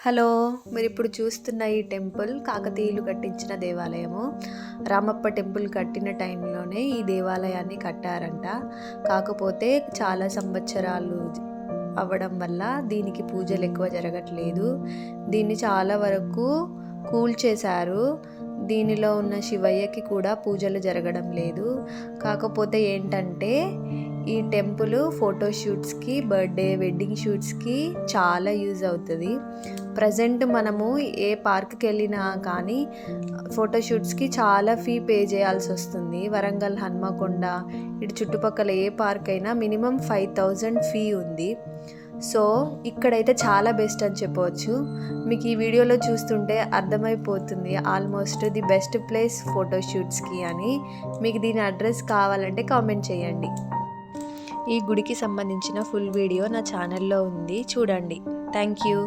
Hello మీరు ఇప్పుడు చూస్తున్న ఈ టెంపుల్ కాకతీయులు కట్టించిన దేవాలయము. రామప్ప టెంపుల్ కట్టిన టైంలోనే ఈ దేవాలయాన్ని కట్టారంట. కాకపోతే చాలా సంవత్సరాలు అవ్వడం వల్ల దీనికి పూజలు ఎక్కువ జరగట్లేదు. దీన్ని చాలా వరకు కూల్చేశారు దీనిలో ఉన్న శివయ్యకి కూడా పూజలు జరగడం లేదు. కాకపోతే ఏంటంటే ఈ టెంపుల్ ఫోటోషూట్స్కి బర్త్డే వెడ్డింగ్ షూట్స్కి చాలా యూజ్ అవుతుంది. ప్రజెంట్ మనము ఏ పార్క్కి వెళ్ళినా కానీ ఫోటోషూట్స్కి చాలా ఫీ పే చేయాల్సి వస్తుంది. వరంగల్ హన్మకొండ ఇటు చుట్టుపక్కల ఏ పార్క్ అయినా మినిమం ఫైవ్ థౌజండ్ ఫీ ఉంది. సో ఇక్కడైతే చాలా బెస్ట్ అని చెప్పవచ్చు. మీకు ఈ వీడియోలో చూస్తుంటే అర్థమైపోతుంది ఆల్మోస్ట్ ది బెస్ట్ ప్లేస్ ఫోటోషూట్స్కి అని. మీకు దీని అడ్రస్ కావాలంటే కామెంట్ చేయండి. ఈ గుడికి సంబంధించిన ఫుల్ వీడియో నా ఛానల్లో ఉంది. చూడండి. Thank you.